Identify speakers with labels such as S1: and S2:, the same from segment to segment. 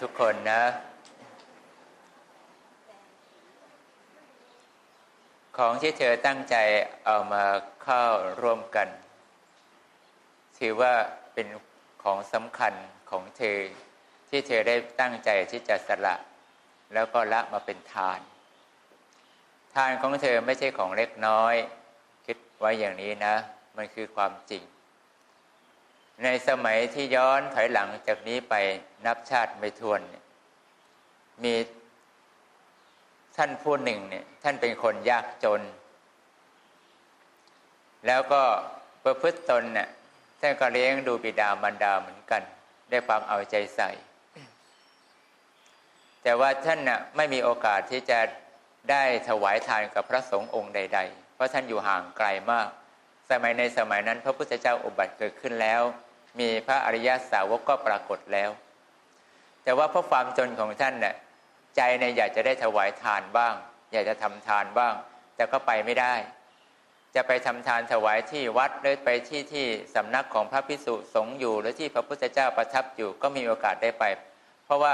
S1: ทุกคนนะ ของที่เธอตั้งใจเอามาเข้าร่วมกัน ถือว่าเป็นของสำคัญของเธอ ที่เธอได้ตั้งใจที่จะสละ แล้วก็ละมาเป็นทาน ทานของเธอไม่ใช่ของเล็กน้อย คิดไว้อย่างนี้นะ มันคือความจริง ในสมัยที่ย้อนถอยหลังจากนี้ไปนับชาติไม่ทวนเนี่ยมีท่านผู้หนึ่งเนี่ยท่านเป็นคนยากจน แล้วก็ประพฤติตนเนี่ยท่านก็เลี้ยงดูบิดามารดาเหมือนกันได้ความเอาใจใส่ แต่ว่าท่านน่ะไม่มีโอกาสที่จะได้ถวายทานกับพระสงฆ์องค์ใด ๆ เพราะท่านอยู่ห่างไกลมาก สมัยในสมัยนั้นพระพุทธเจ้าอุบัติเกิดขึ้นแล้ว มีพระอริยสาวกก็ปรากฏแล้ว แต่ว่าเพราะความจนของท่านเนี่ยใจเนี่ยอยากจะได้ถวายทานบ้าง อยากจะทำทานบ้าง แต่ก็ไปไม่ได้ จะไปทำทานถวายที่วัดหรือไปที่ที่สำนักของพระพิสุสงฆ์อยู่ หรือที่พระพุทธเจ้าประทับอยู่ก็มีโอกาสได้ไป เพราะว่า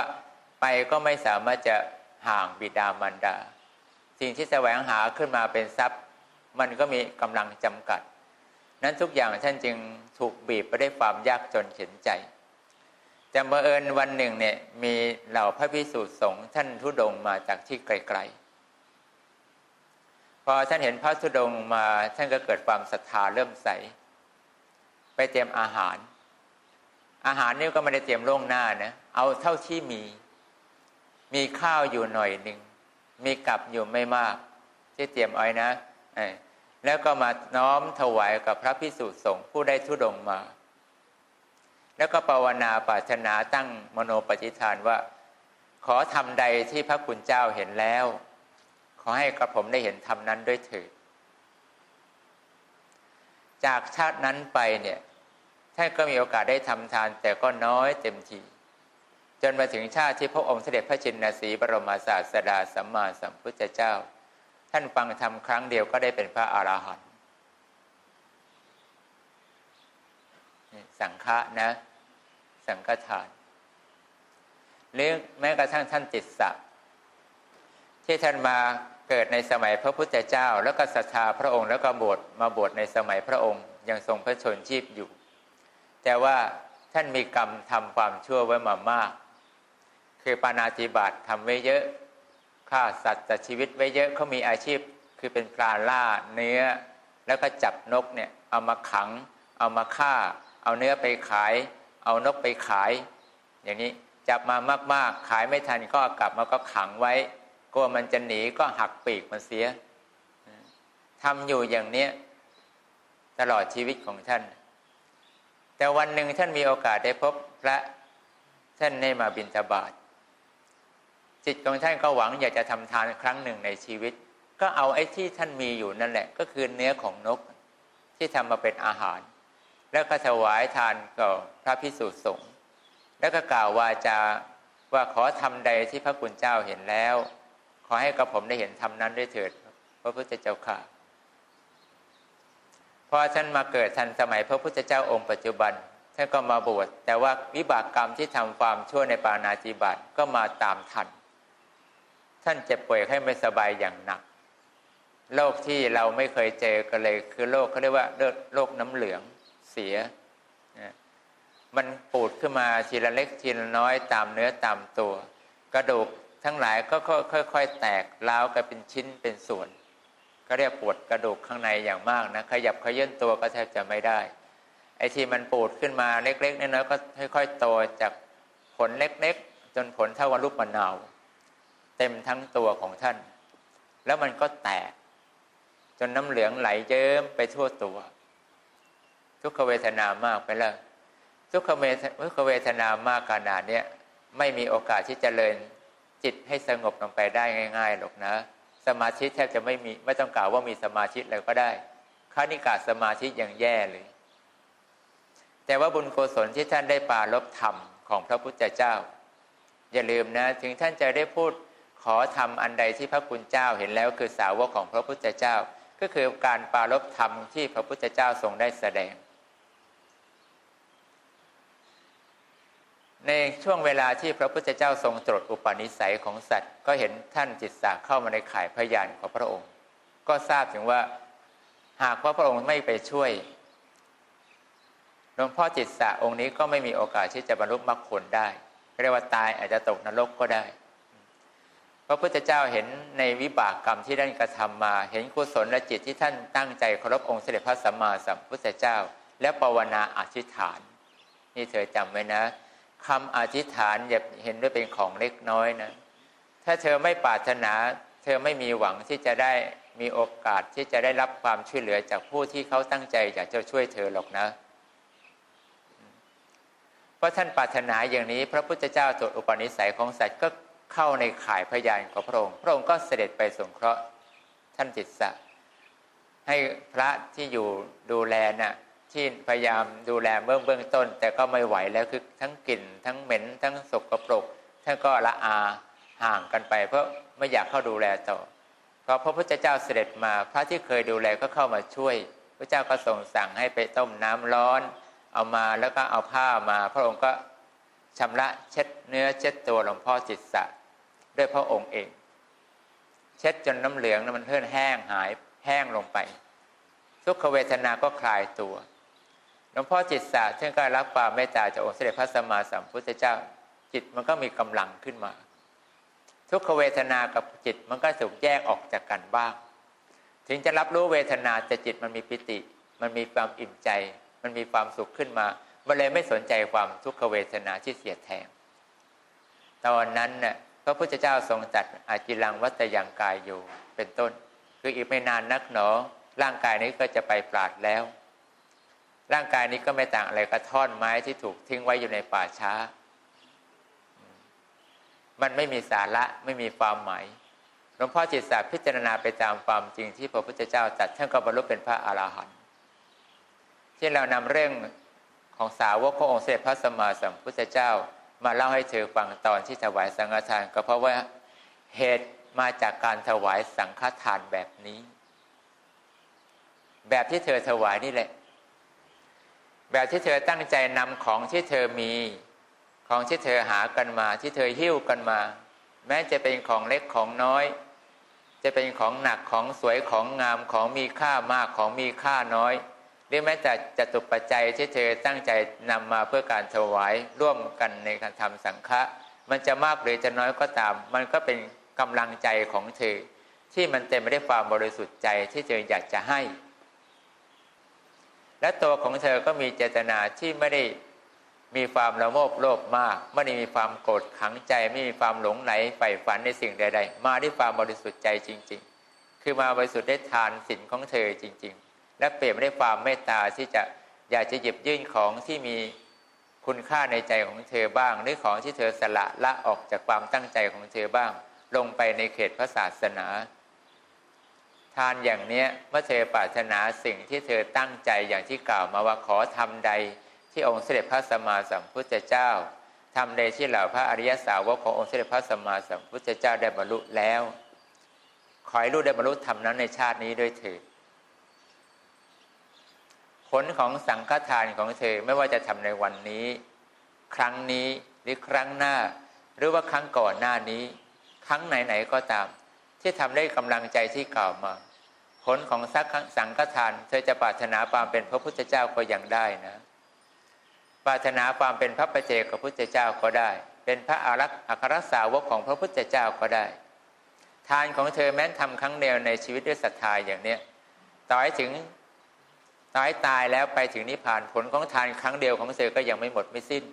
S1: ไปก็ไม่สามารถจะห่างบิดามารดา สิ่งที่แสวงหาขึ้นมาเป็นทรัพย์ มันก็มีกำลังจำกัด นั้นทุกอย่างท่านจึงถูกบีบไปได้วยความยากจนเข็นใจแต่บังเอิญวันหนึ่งเนี่ยมีเหล่าพระพิสุสงฆ์ท่านทุดงมาจากที่ไกลๆ พอท่านเห็นพระทุดงมาท่านก็เกิดความศรัทธาเริ่มใส ไปเตรียมอาหาร อาหารนี่ก็ไม่ได้เตรียมล่วงหน้านะเอาเท่าที่มี มีข้าวอยู่หน่อยหนึ่งมีกับอยู่ไม่มาก ที่เตรียมไว้นะ แล้วก็มาน้อมถวายกับพระพิสุสงฆ์ผู้ได้ทุดงมา แล้วก็ภาวนาปรารถนาตั้งมโนปฏิฐานว่า ขอทำใดที่พระคุณเจ้าเห็นแล้ว ขอให้กระผมได้เห็นธรรมนั้นด้วยเถิดจากชาตินั้นไปเนี่ยท่านก็มีโอกาสได้ทำทาน แต่ก็น้อยเต็มทีจนมาถึงชาติที่พระองค์เสด็จพระชินสีบรมศาสดาสัมมาสัมพุทธเจ้า ท่านฟังธรรมครั้งเดียวก็ได้เป็นพระอรหันต์สังฆะนะ สังฆทานหรือแม้กระทั่งท่านจิตสักที่ท่านมาเกิดในสมัยพระพุทธเจ้า แล้วก็ศรัทธาพระองค์แล้วก็บวชมาบวชในสมัยพระองค์ ยังทรงพระชนชีพอยู่ แต่ว่าท่านมีกรรมทำความชั่วไว้มามาก คือปานาติบาตทำไว้เยอะ ฆ่าสัตว์ตัดชีวิตไว้เยอะเขามีอาชีพคือเป็นปลาล่าเนื้อ แล้วก็จับนกเนี่ยเอามาขัง เอามาฆ่า เอาเนื้อไปขาย เอานกไปขาย อย่างนี้จับมามากๆ ขายไม่ทันก็กลับมาก็ขังไว้กลัวมันจะหนีก็หักปีกมันเสียทำอยู่อย่างเนี้ยตลอดชีวิตของท่าน แต่วันหนึ่งท่านมีโอกาสได้พบพระท่านได้มาบิณฑบาต จิตของท่านก็หวังอยากจะทำทานครั้งหนึ่งในชีวิต ก็เอาไอ้ที่ท่านมีอยู่นั่นแหละ ก็คือเนื้อของนกที่ทำมาเป็นอาหาร แล้วก็ถวายทานกับพระพิสุสงฆ์แล้วก็กล่าววาจาว่าขอทำใดที่พระคุณเจ้าเห็นแล้ว ขอให้กระผมได้เห็นทำนั้นด้วยเถิดพระพุทธเจ้าค่ะพอท่านมาเกิดทันสมัยพระพุทธเจ้าองค์ปัจจุบันท่านก็มาบวชแต่ว่าวิบากกรรมที่ทำความชั่วในปานาจิบัตก็มาตามทัน ท่านเจ็บป่วยให้ไม่สบายอย่างหนักโรคที่เราไม่เคยเจอกันเลย คือโรคเขาเรียกว่าโรคน้ำเหลืองเสีย มันปูดขึ้นมาทีละเล็กทีละน้อยตามเนื้อตามตัว กระดูกทั้งหลายก็ค่อยๆแตกเล้าวกันเป็นชิ้นเป็นส่วน ก็เรียกปวดกระดูกข้างในอย่างมากนะขยับขยื่นตัวก็แทบจะไม่ได้ ไอ้ที่มันปูดขึ้นมาเล็กๆน้อยๆก็ค่อยๆโตจากผลเล็กๆ จนผลเท่ากับลูกมะนาว เต็มทั้งตัวของท่าน แล้วมันก็แตก จนน้ำเหลืองไหลเยิ้มไปทั่วตัว ทุกขเวทนามากไปแล้วทุกขเวททุกขเวทนามากขนาดนี้ไม่มีโอกาสที่จะเจริญจิตให้สงบลงไปได้ง่ายๆหรอกนะ สมาธิแทบจะไม่มีไม่ต้องกล่าวว่ามีสมาธิเลยก็ได้คานิกาสมาธิอย่างแย่เลย แต่ว่าบุญโกศลที่ท่านได้ปาลบธรรมของพระพุทธเจ้า อย่าลืมนะ ถึงท่านจะได้พูด ขอทำอันใดที่พระคุณเจ้าเห็นแล้วคือสาวกของพระพุทธเจ้า ก็คือการปาลบธรรมที่พระพุทธเจ้าทรงได้แสดง ในช่วงเวลาที่พระพุทธเจ้าทรงตรวจอุปนิสัยของสัตว์ ก็เห็นท่านจิตสาเข้ามาในข่ายพยานของพระองค์ ก็ทราบถึงว่าหากว่าพระองค์ไม่ไปช่วยหลวงพ่อจิตสาองค์นี้ก็ไม่มีโอกาสที่จะบรรลุมรรคผลได้เรียกว่าตายอาจจะตกนรกก็ได้ พระพุทธเจ้าเห็นในวิบากกรรมที่ท่านกระทำมา เห็นกุศลและจิตที่ท่านตั้งใจเคารพองค์เสด็จพระสัมมาสัมพุทธเจ้า และภาวนาอธิษฐาน นี่เธอจำไว้นะคำอธิษฐานอย่าเห็นด้วยเป็นของเล็กน้อยนะ ถ้าเธอไม่ปรารถนา เธอไม่มีหวังที่จะได้มีโอกาสที่จะได้รับความช่วยเหลือจากผู้ที่เขาตั้งใจอยากจะช่วยเธอหรอกนะเพราะท่านปรารถนาอย่างนี้ พระพุทธเจ้าตรวจอุปนิสัยของสัตว์ก็ เข้าในข่ายพยานของพระองค์ พระองค์ก็เสด็จไปสงเคราะห์ท่านจิตสะให้พระที่อยู่ดูแลนะ่ะที่พยายามดูแลเบื้องเบื้องต้น แต่ก็ไม่ไหวแล้วคือทั้งกลิ่น ทั้งเหม็น ทั้งสกปรกท่านก็ละอาห่างกันไป เพราะไม่อยากเข้าดูแลต่อพอพระพุทธเจ้าเสด็จมาพระที่เคยดูแลก็เข้ามาช่วย พระเจ้าก็ทรงสั่งให้ไปต้มน้ำร้อน เอามาแล้วก็เอาผ้ามา พระองค์ก็ชำระเช็ดเนื้อเช็ดตัวหลวงพ่อจิตสะ ด้วยพระองค์เอง เช็ดจนน้ำเหลืองมันเทื่อนแห้งหายแห้งลงไป ทุกขเวทนาก็คลายตัวหลวงพ่อจิตสาท่านก็รับความเมตตาจากองค์เสด็จพระสัมมาสัมพุทธเจ้าจิตมันก็มีกำลังขึ้นมา ทุกขเวทนากับจิตมันก็ถูกแยกออกจากกันบ้าง ถึงจะรับรู้เวทนาแต่จิตมันมีปิติ มันมีความอิ่มใจ มันมีความสุขขึ้นมามันเลยไม่สนใจความทุกขเวทนาที่เสียดแทง ตอนนั้นน่ะ พระพุทธเจ้าทรงจัดอาจิลังวัตยังกายอยู่เป็นต้น คืออีกไม่นานนักหนอ ร่างกายนี้ก็จะไปปราดแล้ว ร่างกายนี้ก็ไม่ต่างอะไรกับท่อนไม้ที่ถูกทิ้งไว้อยู่ในป่าช้า มันไม่มีสาระไม่มีความหมายหลวงพ่อจิตสาพิจารณาไปตามความจริงที่พระพุทธเจ้าจัดท่านก็บรรลุเป็นพระอรหันต์ที่เรานำเรื่องของสาวกขององค์เสด็จพระสัมมาสัมพุทธเจ้า มาเล่าให้เธอฟังตอนที่ถวายสังฆทาน ก็เพราะว่าเหตุมาจากการถวายสังฆทานแบบนี้ แบบที่เธอถวายนี่แหละ แบบที่เธอตั้งใจนำของที่เธอมีของที่เธอหากันมาที่เธอหิ้วกันมา แม้จะเป็นของเล็กของน้อย จะเป็นของหนักของสวยของงามของมีค่ามากของมีค่าน้อย หรือแม้แต่จตุปัจจัยที่เธอตั้งใจนำมาเพื่อการถวายร่วมกันในการทำสังฆะมันจะมากหรือจะน้อยก็ตาม มันก็เป็นกำลังใจของเธอ ที่มันเต็มไปด้วยความบริสุทธิ์ใจที่เธออยากจะให้ และตัวของเธอก็มีเจตนาที่ไม่ได้มีความละโมบโลภมาก ไม่ได้มีความโกรธขังใจ ไม่มีความหลงไหลใฝ่ฝันในสิ่งใด ๆ มาด้วยความบริสุทธิ์ใจจริง ๆ คือมาบริสุทธิ์ได้ทานสินของเธอจริง ๆ และเปลี่ยนด้วยความเมตตาที่จะอยากจะหยิบยื่นของที่มีคุณค่าในใจของเธอบ้าง หรือของที่เธอสละละออกจากความตั้งใจของเธอบ้าง ลงไปในเขตพระศาสนา ทานอย่างเนี้ยเมื่อเธอปรารถนาสิ่งที่เธอตั้งใจอย่างที่กล่าวมาว่าขอทำใด ที่องค์เสด็จพระสัมมาสัมพุทธเจ้าทำใดที่เหล่าพระอริยสาวกขององค์เสด็จพระสัมมาสัมพุทธเจ้าได้บรรลุแล้ว ขอให้รู้ได้บรรลุธรรมนั้นในชาตินี้ด้วยเถิด ผลของสังฆทานของเธอไม่ว่าจะทำในวันนี้ ครั้งนี้หรือครั้งหน้า หรือว่าครั้งก่อนหน้านี้ ครั้งไหนๆก็ตาม ที่ทำได้กำลังใจที่กล่าวมา ผลของสักสังฆทาน เธอจะปรารถนาความเป็นพระพุทธเจ้าก็ยังได้นะปรารถนาความเป็นพระประเจกับพุทธเจ้าก็ได้ เป็นพระอารักษ์อัครสาวกของพระพุทธเจ้าก็ได้ ทานของเธอแม้นทำครั้งเดียวในชีวิตด้วยศรัทธาอย่างเนี้ยต่อให้ถึง ต่อให้ตายแล้วไปถึงนิพพานผลของทานครั้งเดียวของเธอก็ยังไม่หมดไม่สิ้น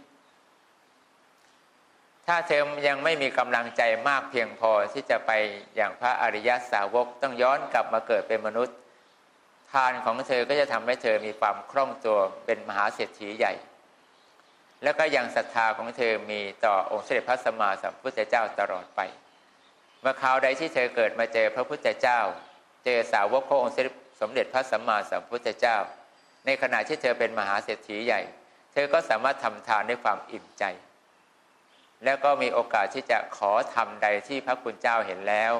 S1: ถ้าเธอยังไม่มีกำลังใจมากเพียงพอที่จะไปอย่างพระอริยสาวกต้องย้อนกลับมาเกิดเป็นมนุษย์ ทานของเธอก็จะทำให้เธอมีความคล่องตัวเป็นมหาเศรษฐีใหญ่ แล้วก็ยังศรัทธาของเธอมีต่อองค์เสด็จพระสัมมาสัมพุทธเจ้าตลอดไป เมื่อคราวใดที่เธอเกิดมาเจอพระพุทธเจ้า เจอสาวกขององค์เสด สมเด็จพระสัมมาสัมพุทธเจ้า ในขณะที่เธอเป็นมหาเศรษฐีใหญ่ เธอก็สามารถทำทานด้วยความอิ่มใจ แล้วก็มีโอกาสที่จะขอทำใดที่พระคุณเจ้าเห็นแล้ว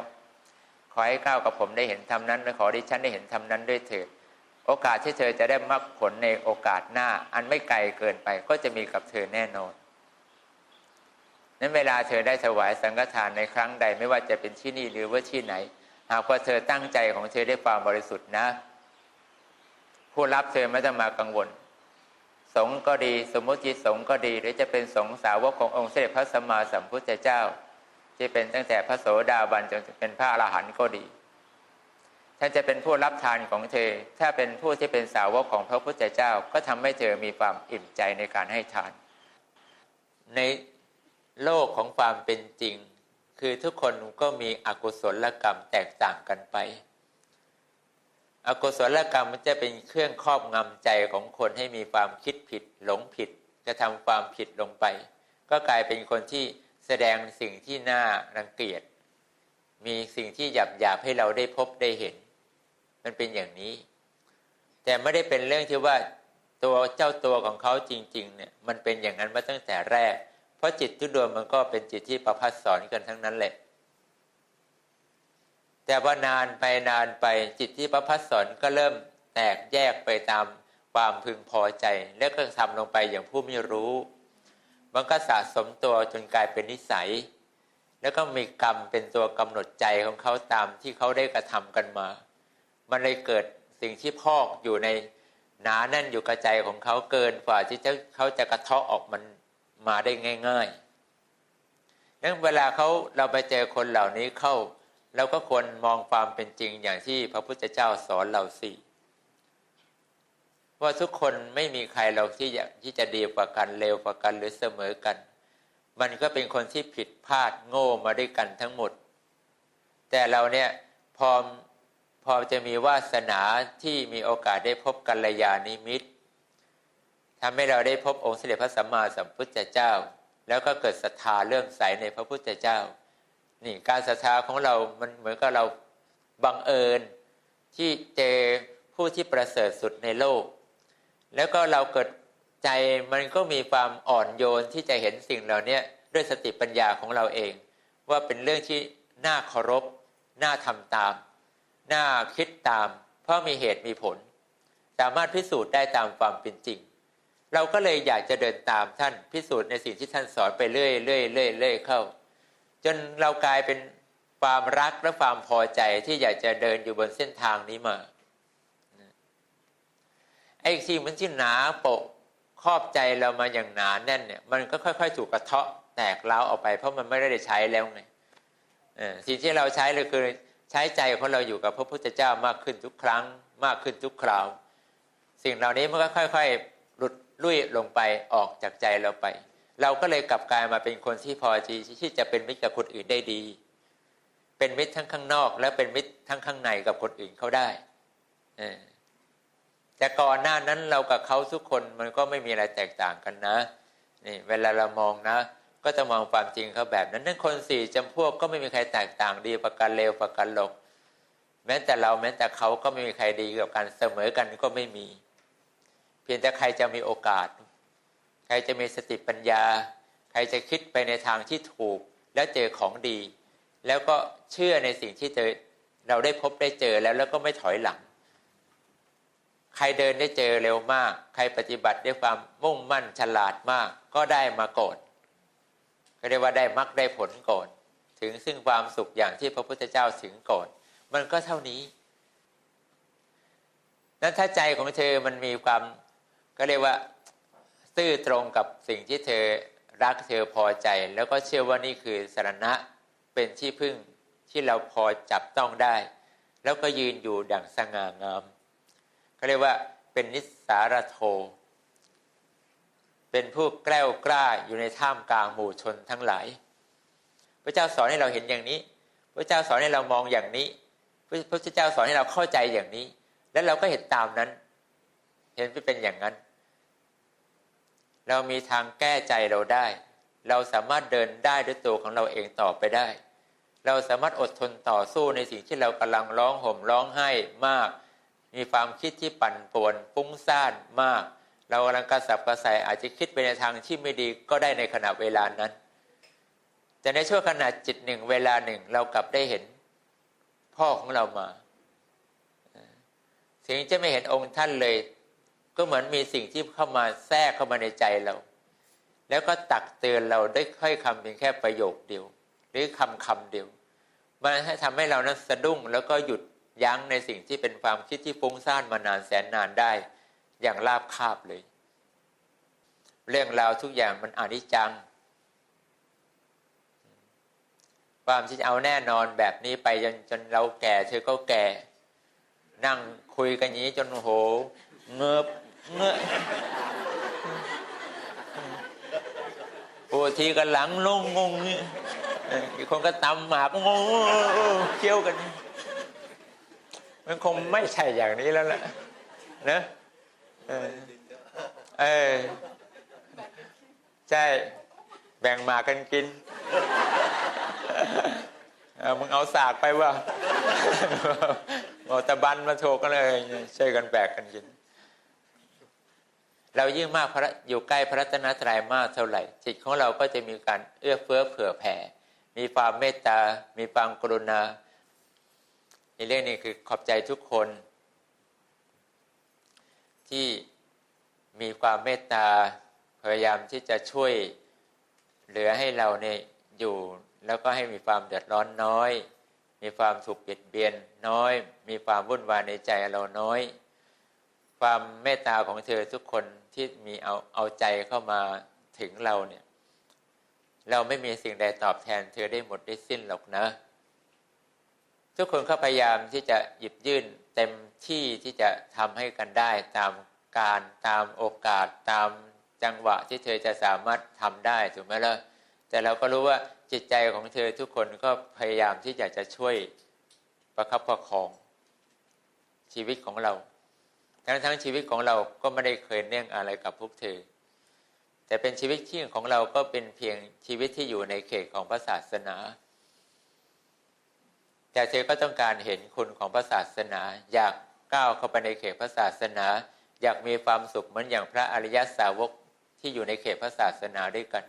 S1: ขอให้ก้าวกับผมได้เห็นทำนั้นและขอดิฉันได้เห็นทำนั้นด้วยเถิดโอกาสที่เธอจะได้มรรคผลในโอกาสหน้า อันไม่ไกลเกินไปก็จะมีกับเธอแน่นอนนั้นเวลาเธอได้ถวายสังฆทานในครั้งใดไม่ว่าจะเป็นที่นี่หรือว่าที่ไหน หากว่าเธอตั้งใจของเธอได้ความบริสุทธิ์นะ ผู้รับเธอไม่ต้องมากังวล สงก็ดี สมมติสงก็ดี หรือจะเป็นสงสาวกขององค์เสด็จพระสัมมาสัมพุทธเจ้า ที่เป็นตั้งแต่พระโสดาบันจนเป็นพระอรหันต์ก็ดีท่านจะเป็นผู้รับทานของเธอ ถ้าเป็นผู้ที่เป็นสาวกของพระพุทธเจ้า ก็ทำให้เธอมีความอิ่มใจในการให้ทาน ในโลกของความเป็นจริง คือทุกคนก็มีอกุศลกรรมแตกต่างกันไป อกุศลกรรมมันจะเป็นเครื่องครอบงำใจของคนให้มีความคิดผิดหลงผิดจะทำความผิดลงไป ก็กลายเป็นคนที่แสดงสิ่งที่น่ารังเกียจ มีสิ่งที่หยาบหยาบให้เราได้พบได้เห็น มันเป็นอย่างนี้ แต่ไม่ได้เป็นเรื่องที่ว่าตัวเจ้าตัวของเขาจริง ๆ เนี่ย มันเป็นอย่างนั้นมาตั้งแต่แรก เพราะจิตทุกดวงมันก็เป็นจิตที่ประพัดสอนกันทั้งนั้นแหละ แต่ว่านานไปนานไปจิตที่ประพัดสอนก็เริ่มแตกแยกไปตามความพึงพอใจ แล้วก็ทำลงไปอย่างผู้ไม่รู้ มันก็สะสมตัวจนกลายเป็นนิสัย แล้วก็มีกรรมเป็นตัวกำหนดใจของเขาตามที่เขาได้กระทำกันมา มันเลยเกิดสิ่งที่พอกอยู่ในหนาแน่นอยู่กระใจของเขาเกินกว่าที่จะเขาจะกระเทาะออกมัน มาได้ง่ายๆนั้นเวลาเขาเราไปเจอคนเหล่านี้เข้าเราก็ควรมองความเป็นจริงอย่างที่พระพุทธเจ้าสอนเราสิว่าทุกคนไม่มีใครเราที่อยากที่จะดีกว่ากันเร็วกว่ากันหรือเสมอกัน มันก็เป็นคนที่ผิดพลาดโง่มาด้วยกันทั้งหมด แต่เราเนี่ยพอพอจะมีวาสนาที่มีโอกาสได้พบกัลยาณิมิตร ทำให้เราได้พบองค์เสด็จพระสัมมาสัมพุทธเจ้า แล้วก็เกิดศรัทธาเรื่องใสในพระพุทธเจ้า นี่การศรัทธาของเรา มันเหมือนกับเราบังเอิญที่เจอผู้ที่ประเสริฐสุดในโลก แล้วก็เราเกิดใจมันก็มีความอ่อนโยนที่จะเห็นสิ่งเหล่านี้ด้วยสติปัญญาของเราเอง ว่าเป็นเรื่องที่น่าเคารพน่าทำตาม น่าคิดตาม เพราะมีเหตุมีผล สามารถพิสูจน์ได้ตามความเป็นจริง เราก็เลยอยากจะเดินตามท่านพิสูจน์ในสิ่งที่ท่านสอนไปเรื่อยเรื่อยเรื่อยเรื่อยเข้า จนเรากลายเป็นความรักและความพอใจที่อยากจะเดินอยู่บนเส้นทางนี้มาไอ้ที่มันที่หนาโปะครอบใจเรามาอย่างหนาแน่นเนี่ย มันก็ค่อยๆถูกกระเทาะแตกเล้าออกไป เพราะมันไม่ได้ใช้แล้วไงสิ่งที่เราใช้เลยคือใช้ใจของเราอยู่กับพระพุทธเจ้ามากขึ้นทุกครั้ง มากขึ้นทุกคราว สิ่งเหล่านี้มันก็ค่อย ๆ ลุ่ยลงไปออกจากใจเราไป เราก็เลยกลับกลายมาเป็นคนที่พอที่ที่จะเป็นมิตรกับคนอื่นได้ดี เป็นมิตรทั้งข้างนอก และเป็นมิตรทั้งข้างในกับคนอื่นเขาได้แต่ก่อนหน้านั้นเรากับเขาทุกคนมันก็ไม่มีอะไรแตกต่างกันนะนี่เวลาเรามองนะ ก็จะมองความจริงเขาแบบนั้นนั่นคนสี่จำพวกก็ไม่มีใครแตกต่างดีประกันเลวประกันหลก แม้แต่เราแม้แต่เขาก็ไม่มีใครดีกับกันเสมอกันก็ไม่มี พียงแต่ใครจะมีโอกาส ใครจะมีสติปัญญา ใครจะคิดไปในทางที่ถูก แล้วเจอของดี แล้วก็เชื่อในสิ่งที่เจอเราได้พบได้เจอแล้วแล้วก็ไม่ถอยหลัง ใครเดินได้เจอเร็วมาก ใครปฏิบัติด้วยความมุ่งมั่นฉลาดมาก ก็ได้มาโกรธก็เรียกว่าได้มรรคได้ผลโกรธถึงซึ่งความสุขอย่างที่พระพุทธเจ้าถึงโกรธมันก็เท่านี้ นั้นถ้าใจของเธอมันมีความ ก็เรียกว่าซื่อตรงกับสิ่งที่เธอรักเธอพอใจ แล้วก็เชื่อว่านี่คือสารณะเป็นที่พึ่งที่เราพอจับต้องได้ แล้วก็ยืนอยู่ดั่งสง่างามเขาเรียกว่าเป็นนิสารโท เป็นผู้แกล้วกล้าอยู่ในท่ามกลางหมู่ชนทั้งหลาย พระเจ้าสอนให้เราเห็นอย่างนี้ พระเจ้าสอนให้เรามองอย่างนี้ พระเจ้าสอนให้เราเข้าใจอย่างนี้ แล้วเราก็เห็นตามนั้น เห็นไปเป็นอย่างนั้น เรามีทางแก้ใจเราได้ เราสามารถเดินได้ด้วยตัวของเราเองต่อไปได้ เราสามารถอดทนต่อสู้ในสิ่งที่เรากำลังร้องห่มร้องไห้มาก มีความคิดที่ปั่นป่วนฟุ้งซ่านมาก เรากำลังกระสับกระส่ายอาจจะคิดไปในทางที่ไม่ดีก็ได้ในขณะเวลานั้น แต่ในช่วงขณะจิตหนึ่งเวลาหนึ่งเรากลับได้เห็น พ่อของเรามาถึงจะไม่เห็นองค์ท่านเลย ก็เหมือนมีสิ่งที่เข้ามาแทรกเข้ามาในใจเรา แล้วก็ตักเตือนเราได้ค่อยคำเพียงแค่ประโยคเดียว หรือคำคำเดียว มันให้ทำให้เรานั้นสะดุ้งแล้วก็หยุดยั้งในสิ่งที่เป็นความคิดที่ฟุ้งซ่านมานานแสนนานได้ อย่างราบคาบเลย เรื่องราวทุกอย่างมันอนิจจัง ความที่เอาแน่นอนแบบนี้ไปจนจนเราแก่เธอก็แก่ นั่งคุยกันอย่างนี้จนโหเงือบ เงือบโอทีกันหลังลงงงนี่อีกคนก็ตำหมากงงเคี้ยวกัน มันคงไม่ใช่อย่างนี้แล้วล่ะนะเออใช่ แบ่งหมากกันกินมึงเอาสากไปว่าเอาตะบันมาโถกันเลย ใช่กันแบกกันกิน เรายิ่งมากพระอยู่ใกล้พระรัตนตรัยมากเท่าไหร่ จิตของเราก็จะมีการเอื้อเฟื้อเผื่อแผ่ มีความเมตตา มีความกรุณาในเรื่องนี้คือขอบใจทุกคน ที่มีความเมตตาพยายามที่จะช่วยเหลือให้เราเนี่ยอยู่แล้วก็ให้มีความเดือดร้อนน้อย มีความถูกเบียดเบียนน้อย มีความวุ่นวายในใจเราน้อย ความเมตตาของเธอทุกคน ที่มีเอาเอาใจเข้ามาถึงเราเนี่ย เราไม่มีสิ่งใดตอบแทน เธอได้หมดได้สิ้นหรอกนะ ทุกคนก็พยายามที่จะหยิบยื่นเต็มที่ที่จะทำให้กันได้ตามการตามโอกาสตามจังหวะที่เธอจะสามารถทำได้ถูกไหมล่ะแต่เราก็รู้ว่าจิตใจของเธอทุกคนก็พยายามที่อยากจะช่วยประคับประคองชีวิตของเรา ทั้งทั้งชีวิตของเราก็ไม่ได้เคยเนื่องอะไรกับพวกเธอ แต่เป็นชีวิตที่ของเราก็เป็นเพียงชีวิตที่อยู่ในเขตของพระศาสนา แต่เธอก็ต้องการเห็นคุณของพระศาสนา อยากก้าวเข้าไปในเขตพระศาสนา อยากมีความสุขเหมือนอย่างพระอริยสาวกที่อยู่ในเขตพระศาสนาด้วยกัน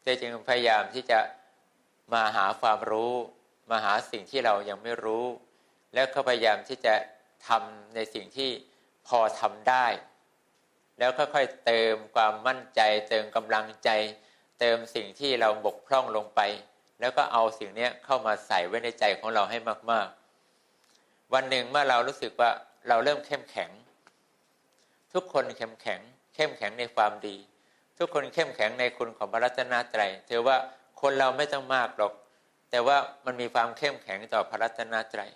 S1: เธอจึงพยายามที่จะมาหาความรู้มาหาสิ่งที่เรายังไม่รู้ แล้วก็พยายามที่จะทำในสิ่งที่ พอทำได้ แล้วค่อยๆเติมความมั่นใจ เติมกำลังใจ เติมสิ่งที่เราบกพร่องลงไป แล้วก็เอาสิ่งนี้เข้ามาใส่ไว้ในใจของเราให้มาก ๆ วันหนึ่งเมื่อเรารู้สึกว่าเราเริ่มเข้มแข็ง ทุกคนเข้มแข็ง เข้มแข็งในความดี ทุกคนเข้มแข็งในคุณของพระรัตนตรัยถือว่าคนเราไม่ต้องมากหรอก แต่ว่ามันมีความเข้มแข็งต่อพระรัตนตรัย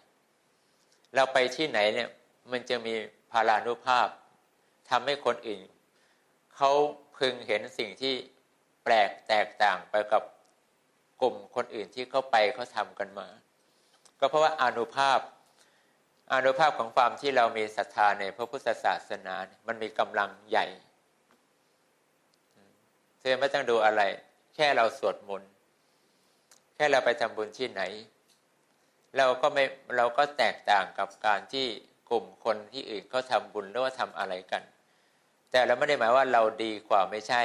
S1: เราไปที่ไหนเนี่ย มันจะมีพารานุภาพทำให้คนอื่นเขาพึงเห็นสิ่งที่แปลกแตกต่างไปกับกลุ่มคนอื่นที่เขาไปเขาทำกันมา ก็เพราะว่าอนุภาพอนุภาพของความที่เรามีศรัทธาในพระพุทธศาสนา มันมีกำลังใหญ่เธอไม่ต้องดูอะไร แค่เราสวดมนต์แค่เราไปทำบุญที่ไหน เราก็ไม่เราก็แตกต่างกับการที่ กลุ่มคนที่อื่นเขาทาบุญหรือว่าทำอะไรกัน แต่เราไม่ได้หมายว่าเราดีกว่าไม่ใช่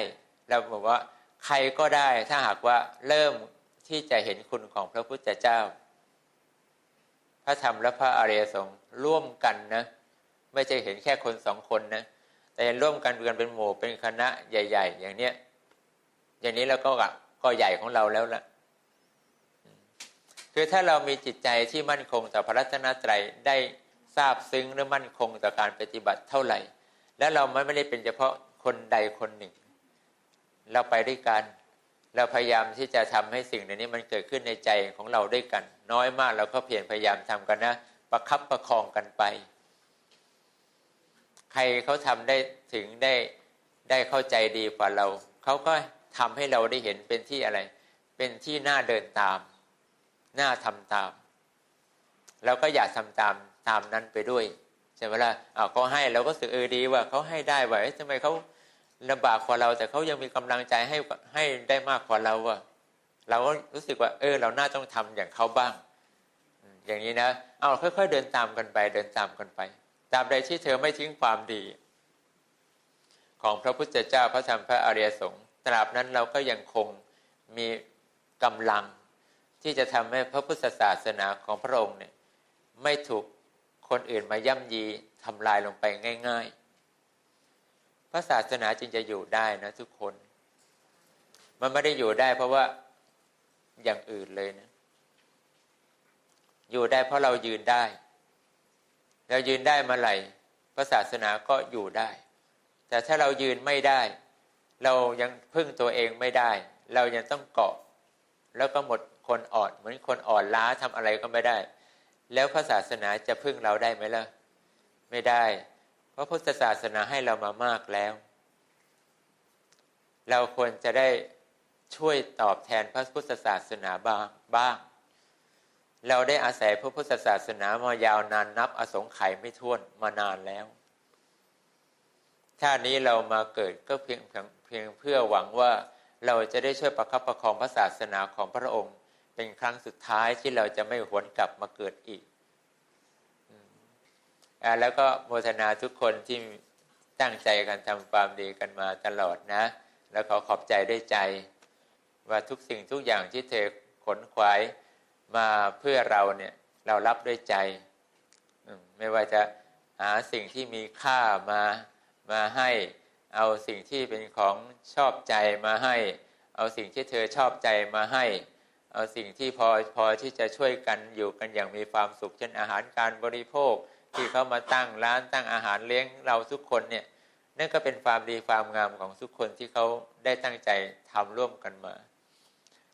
S1: เราบอกว่าใครก็ได้ถ้าหากว่าเริ่มที่จะเห็นคุณของพระพุทธเจ้า พระธรรมและพระอริยสงฆ์ร่วมกันนะไม่ใช่เห็นแค่คนสองคนนะแต่ร่วมกันกันเป็นหมู่เป็นคณะใหญ่ ๆ อย่างเนี้ยอย่างนี้เราก็ก็ใหญ่ของเราแล้วละคือถ้าเรามีจิตใจที่มั่นคงต่อพระรัตนตรัยได้ ทราบซึ้งหรือมั่นคงต่อการปฏิบัติเท่าไหร่ แล้วเราไม่ได้เป็นเฉพาะคนใดคนหนึ่ง เราไปด้วยกัน เราพยายามที่จะทำให้สิ่งนี้มันเกิดขึ้นในใจของเราด้วยกัน น้อยมากเราก็เพียรพยายามทำกันนะ ประคับประคองกันไป ใครเขาทำได้ถึงได้ได้เข้าใจดีกว่าเรา เขาก็ทำให้เราได้เห็นเป็นที่อะไร เป็นที่น่าเดินตาม น่าทำตาม เราก็อยากทำตาม ตามนั้นไปด้วยใช่ไหมล่ะอ่าเขาให้เราก็สึกเออดีว่าเขาให้ได้ว่าทำไมเขาลำบากกว่าเรา แต่เขายังมีกำลังใจให้ให้ได้มากกว่าเราอะเราก็รู้สึกว่า เออ เราน่าต้องทำอย่างเขาบ้าง อย่างนี้นะเอาค่อย ๆ เดินตามกันไป เดินตามกันไปตามใดที่เธอไม่ทิ้งความดี ของพระพุทธเจ้าพระธรรมพระอริยสงฆ์ตราบนั้นเราก็ยังคงมีกำลังที่จะทำให้พระพุทธศาสนาของพระองค์เนี่ยไม่ถูก คนอื่นมาย่ำยีทำลายลงไปง่าย ๆ พระศาสนาจึงจะอยู่ได้นะทุกคน มันไม่ได้อยู่ได้ เพราะว่าอย่างอื่นเลยนะ อยู่ได้เพราะเรายืนได้ เรายืนได้มื่อไหร่พระศาสนาก็อยู่ได้ แต่ถ้าเรายืนไม่ได้ เรายังพึ่งตัวเองไม่ได้ เรายังต้องเกาะ แล้วก็หมดคนอ่อนเหมือนคนอ่อนล้าทำอะไรก็ไม่ได้ แล้วพระศาสนาจะพึ่งเราได้ไหมล่ะ ไม่ได้ เพราะพุทธศาสนาให้เรามามากแล้ว เราควรจะได้ช่วยตอบแทนพระพุทธศาสนาบ้างบ้าง เราได้อาศัยพระพุทธศาสนามายาวนานนับอสงไขยไม่ท้วนมานานแล้วชาตินี้เรามาเกิดก็เพียงเพียงเพื่อหวังว่าเราจะได้ช่วยประคับประคองพระศาสนาของพระองค์ เป็นครั้งสุดท้ายที่เราจะไม่หวนกลับมาเกิดอีกอแล้วก็โมทนาทุกคนที่ตั้งใจกันทำความดีกันมาตลอดนะ แล้วขอขอบใจด้วยใจ ว่าทุกสิ่งทุกอย่างที่เธอขนขวายมาเพื่อเราเนี่ยเรารับด้วยใจ ไม่ว่าจะหาสิ่งที่มีค่ามามาให้เอาสิ่งที่เป็นของชอบใจมาให้ เอาสิ่งที่เธอชอบใจมาให้ สิ่งที่พอพอที่จะช่วยกันอยู่กันอย่างมีความสุขเช่นอาหารการบริโภค ที่เขามาตั้งร้านตั้งอาหารเลี้ยงเราทุกคนเนี่ยนั่นก็เป็นความดีความงามของทุกคนที่เขาได้ตั้งใจทำร่วมกันมา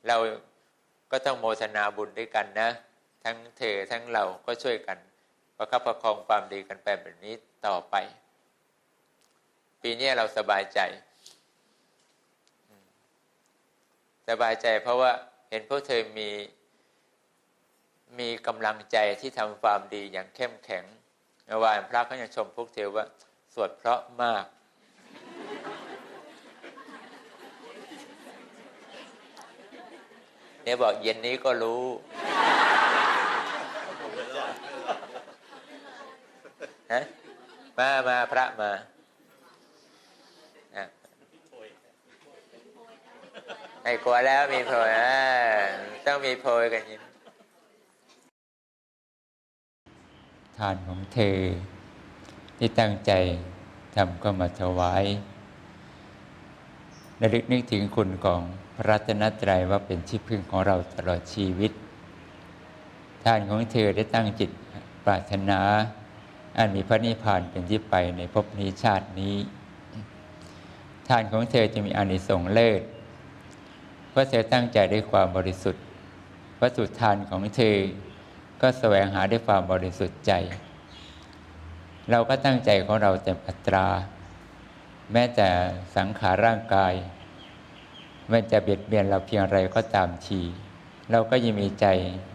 S1: เราก็ต้องโมทนาบุญด้วยกันนะ ทั้งเธอทั้งเราก็ช่วยกันประคับประคองความดีกันไปแบบนี้ต่อไป ปีนี้เราสบายใจ สบายใจเพราะว่า เห็นพวกเธอมีมีกำลังใจที่ทำความดีอย่างเข้มแข็งเมื่อวานพระก็ยังชมพวกเธอว่า สวดเพราะมาก เนี่ยบอกเย็นนี้ก็รู้ ฮะ มามาพระมาอะ ไอ้กลัวแล้วมีโพยต้องมีโพยกันยินทานของเธอ ที่ตั้งใจทำก็มาถวายระลึกนึกถึงคุณของพระรัตนตรัยว่าเป็นที่พึ่งของเราตลอดชีวิต ท่านของเธอได้ตั้งจิตปรารถนา อันมีพระนิพพานเป็นที่ไปในภพนี้ชาตินี้ ท่านของเธอจะมีอานิสงส์เลิศ ราะเธอตั้งใจด้วยความบริสุทธิ์ วัตถุทานของเธอ ก็แสวงหาด้วยความบริสุทธิ์ใจ เราก็ตั้งใจของเราเต็มอัตรา แม้แต่สังขารร่างกาย มันจะเบียดเบียนเราเพียงไรก็ตามที เราก็ยังมีใจ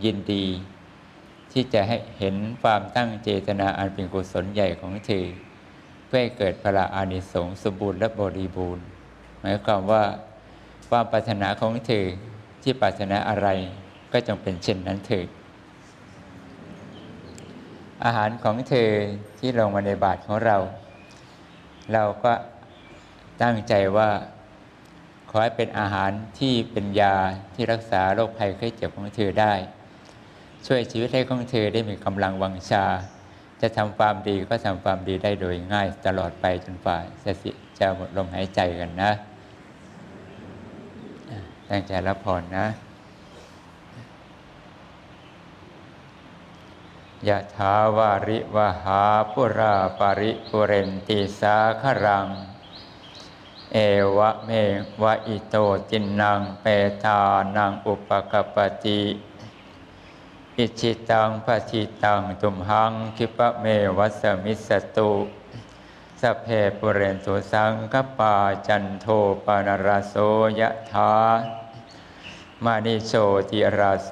S1: ยินดี ที่จะให้เห็นความตั้งเจตนาอันเป็นกุศลใหญ่ของเธอ เพื่อให้เกิดพละอานิสงส์สมบูรณ์และบริบูรณ์ หมายความว่า ความปรารถนาของเธอที่ปรารถนาอะไรก็จงเป็นเช่นนั้นเถิดอาหารของเธอที่ลงมาในบาตรของเรา เราก็ตั้งใจว่าขอให้เป็นอาหารที่เป็นยาที่รักษาโรคภัยไข้เจ็บของเธอได้ ช่วยชีวิตให้ของเธอได้มีกำลังวังชา จะทำความดีก็ทำความดีได้โดยง่ายตลอดไปจนฝ่าจะสิจะหมดลมหายใจกันนะ ตั้งใจรับพรนะยะถาวาริวหาปุราปาริปุเรนติสาครัง เอวะเมวะอิโตจินนางเปตานังอุปกปปติอิชิตังปฏิตังตุมหังคิปะเมวัสมิสตุสเพปุเรนตุสังกปาจันโทปนรโสยะถา มานิโชติราโส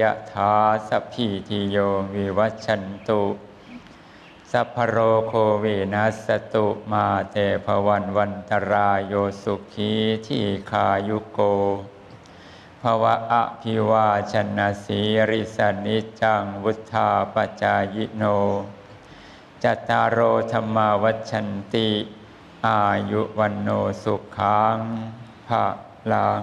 S1: ยะถาสัพพิติโยวิวัชชันตุสัพพโรโควินัสตุมาเตภวันวันตรายโยสุขีที่คายุโกภวะอภิวาชนะสีริสนิจังวุธาปจายโน จัตตารโอธรรมาวัชันติ อายุวันโนสุขังภะลัง